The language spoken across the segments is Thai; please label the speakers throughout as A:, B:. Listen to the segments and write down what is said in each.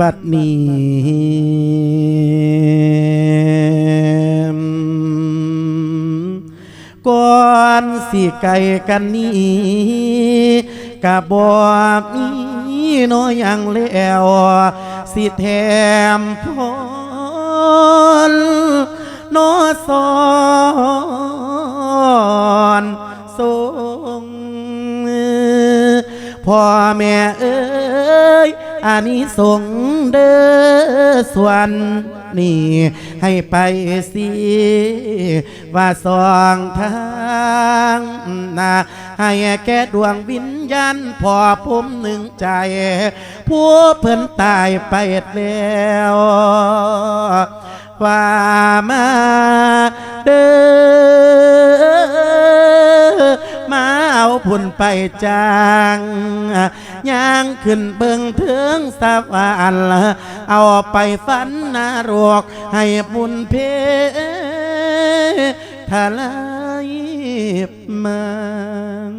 A: บัดนี้ก่อนสิไกลกันนี้กะบ่มีน้อยยังแล้วสิแถมพรนอสอนทรงพ่อแม่ นิสงเด้อส่วนนี่ให้ไปสิว่าสองทางนาให้แก่ดวงวิญญาณพอผมหนึ่งใจ ผู้เพิ่นตายไปแล้วว่ามาเด้อ มาเอาผุนไปจางย่างขึ้นเบิงเถึงสวรรค์เอาไปฝันนรกให้บุญเพทลายมัง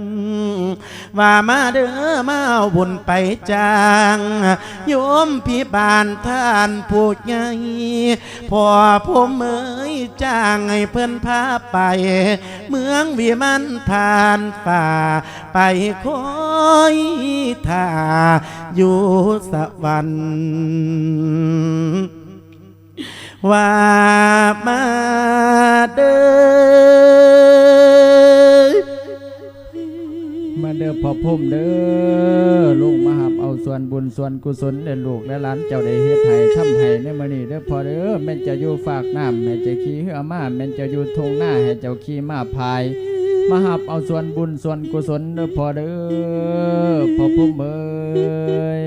A: ว่ามาเด้อมาเอาบุญไปจางโยมพี่บานท่านผู้ใหญ่พอผมเอ้ยจ้างให้เพิ่อนพาไป เมืองวิมันผ่านป่า ไปคอยท่าอยู่สวรรค์ว่ามาเด้อ
B: เด้อพ่อพุ่มเด้อลุงมาหับเอาส่วนบุญส่วนกุศลเด่นลูกและหลานเจ้าได้เฮ็ดให้ทำให้ในมื้อนี้เด้อพ่อเด้อแม่นจะอยู่ฝากน้ำแม่นจะขี่เหือมาแม่นจะอยู่ทงหน้าให้เจ้าขี่มาพายมาหับเอาส่วนบุญส่วนกุศลเด้อพ่อเด้อพ่อพุ่มเอ้ย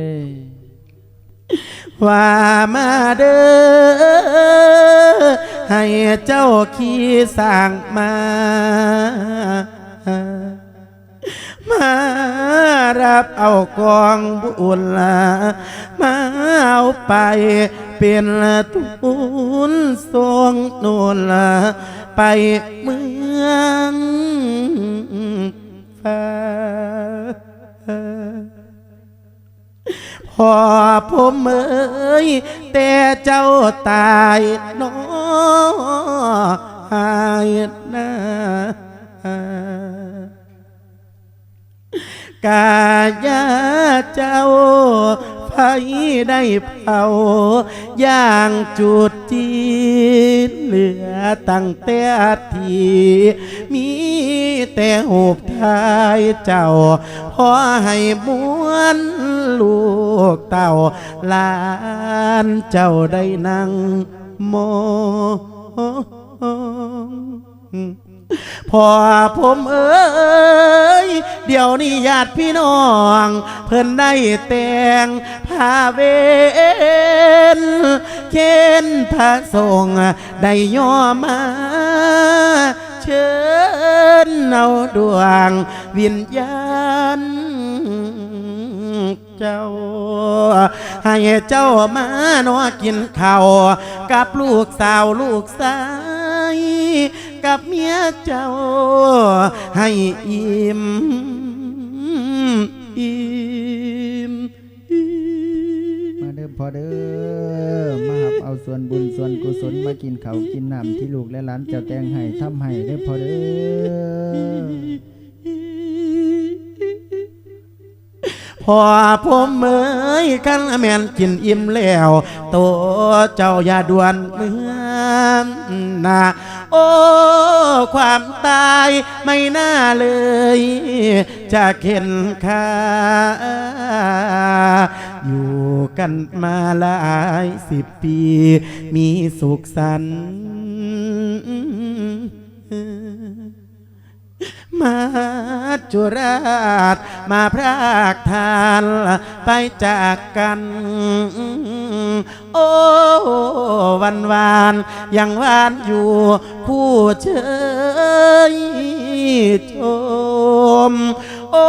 A: ว่ามาเด้อให้เจ้าขี้สร้างมา รับเอากองบุญละมาเอาไปเป็นทุนทรงโนนละไปเมืองฟ้าพอผมเอ้ยแต่เจ้าตายน้อหายหน้า กายาเจ้าไฟได้เผาย่างจุดจีนเหลือตั้งแต่ทีมีแต่หูบทายเจ้าพอให้มวนลูกเต่าลานเจ้าได้นั่งมอง พอผมเอ้ย เดี๋ยวนี้ญาติพี่น้อง เพิ่นได้แต่งผ้าเวนเข็นพระสงฆ์ได้ย่อมาเชิญเอาดวงวิญญาณเจ้าให้เจ้ามาหนอกินข้าวกับลูกสาวลูกสาย กับเมียเจ้า ให้อิ่มอิ่มมา
B: เดิมพอเดิมมาหับเอาส่วนบุญส่วนกุศลมากินเขากินน้ำที่ลูกและหลานเจ้าแต่งให้ทำให้เด้อพอเด้อ
A: พอผมเอ้ยขันแม่นกินอิ่มแล้วโตเจ้าอย่าด่วนเมืองนาโอ้ความตายไม่น่าเลย จะเข็นค่าอยู่กันมาหลายสิบปี มีสุขสันต์ มาจุราชมาพรากทานไปจากกัน โอ้วันวานยังวานอยู่คู่เชยชมโอ้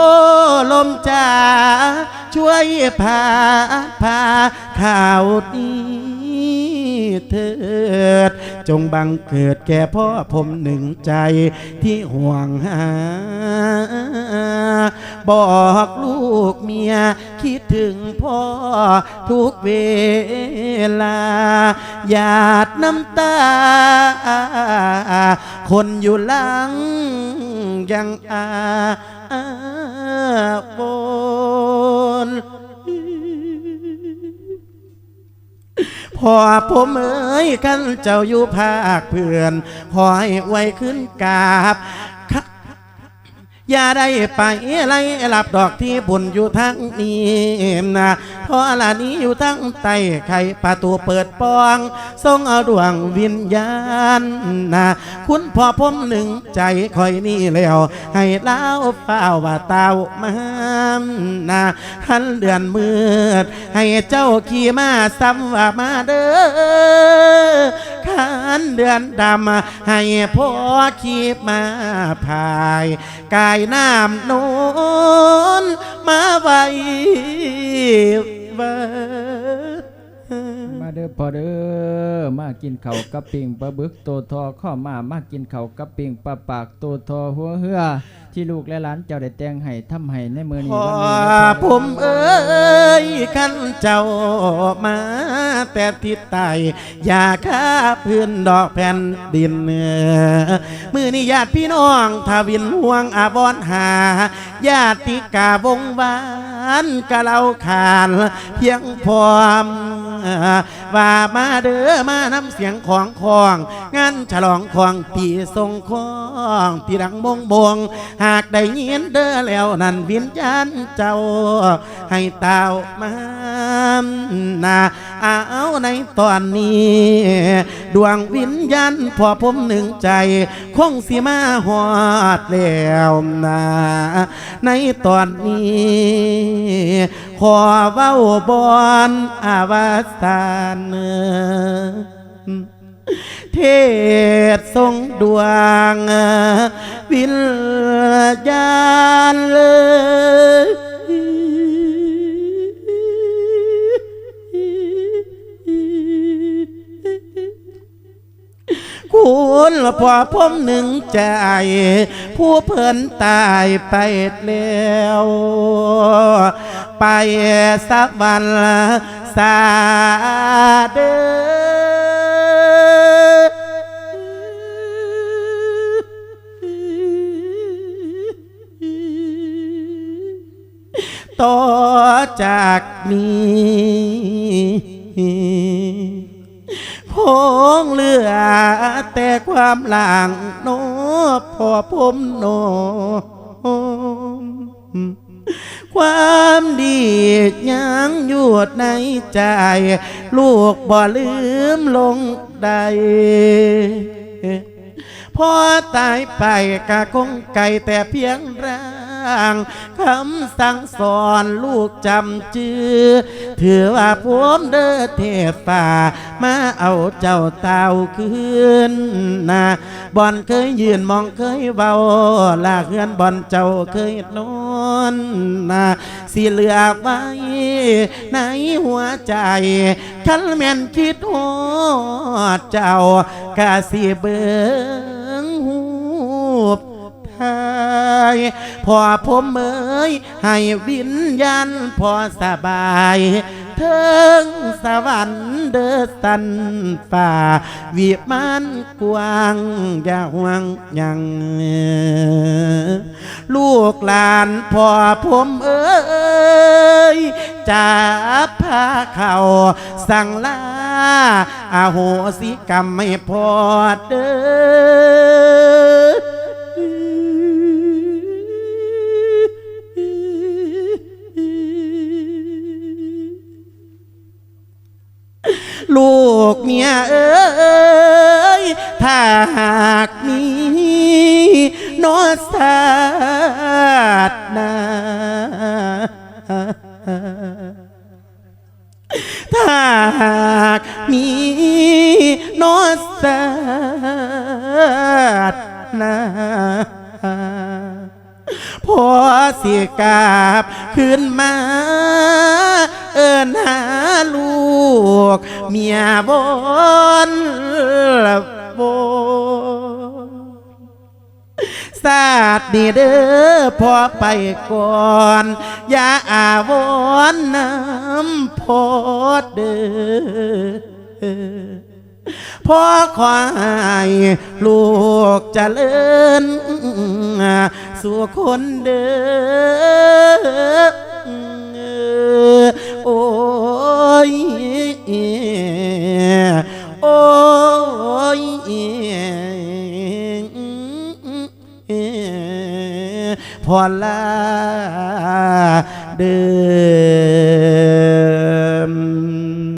A: ลมจ้าช่วยพาพาข่าวนี้ เถิด จงบังเกิดแก่พ่อผมหนึ่งใจที่ห่วงหา บอกลูกเมียคิดถึงพ่อทุกเวลา หยาดน้ำตา คนอยู่หลังยังอาบน พอผมเอ้ยกันเจ้าอยู่ภาคเพื่อนหอยไว้ขึ้นกาบ อย่าได้ไปไล่หลับดอกที่บุญอยู่ทั้งนี้นะเพราะละนี้อยู่ทั้งใต้ไข่ประตูเปิดปอง ทรงเอาดวงวิญญาณนะคุณพ่อผมหนึ่งใจคอยนี่แล้ว ให้เล่าเฝ้าว่าเต้ามานะขันเดือนมืด ให้เจ้าขี่มาซ้ำว่ามาเด้อขันเดือนดำให้พ่อขีบมาพายกายน้ำโนนมาไว้เบิด
B: มา เด้อพอเด้อมากินเข้ากับปิ่งปลาบึกโตทอข้อมามากินเข้ากับปิ่งปลาปากโตทอหัวเหือ ที่ลูกและหลานเจ้าได้แต่งให้ทำให้ในมือนี้
A: พ่อ
B: วันนี้นะ
A: ผมเอ้ยขันเจ้ามาแต่ทิศใต้อย่าข้าพื้นดอกแผ่นดินเนื้อมือนี้ญาติพี่น้องทวินห่วงอาบอนหา ญาติกาวงวานกะเราขานเพียงพร้อม ว่ามาเด้อมานำเสียงของของงานฉลองของปีทรงของที่ดังบงบงหากได้ยินเด้อแล้วนั่นวิญญาณเจ้าให้เต่ามา นาเอาในตอนนี้ ดวงวิญญาณพอผมหนึ่งใจ คงสิมาหอดแล้วนะในตอนนี้ ขอเว้าบอนอาวาสานเทศทรงดวงวิญญาณเลย คุณพอผมหนึ่งใจผู้เพิ่นตายไปแล้ว ไปสักวันสาเดต่อจากนี้ งเหลือแต่ความหลังโนพอผมโนความดียังอยู่ในใจ ลูกบ่ลืมลงใดพอตายไปกะคงไก่แต่เพียงร่า งคำสั่งสอนลูกจำจือถือว่าผมเด้อเทพฝ่ามาเอาเจ้าเต่าคืนนะบอนเคยยืนมองเคยเบาลากเฮือนบอนเจ้าเคยนอนนะสิเหลือไว้ในหัวใจคันแม่นคิดฮอดเจ้ากะสิเบิง ยพอผมเอ้ยให้วิญญาณพอสบายเทิงสวรรค์เดอสันฝ่า วิมานกว้างอย่าห่วงยังลูกหลานพ่อผมเอ้ยจับพาเขาสั่งลาอาโหสิกรรมไม่พอเด้อ ลูกเมียเอ้ยถ้าหากมีโนสาดนาถ้าหากมีโนสาดนาพอสิกาบขึ้นมา เออินหาลูก เมียบนบนศาสตร์นี่เด้อพอไปก่อนอย่าอาวรณ์น้ำพอดเด้อพ่อขอให้ลูกจะเจริญสู่คนเด้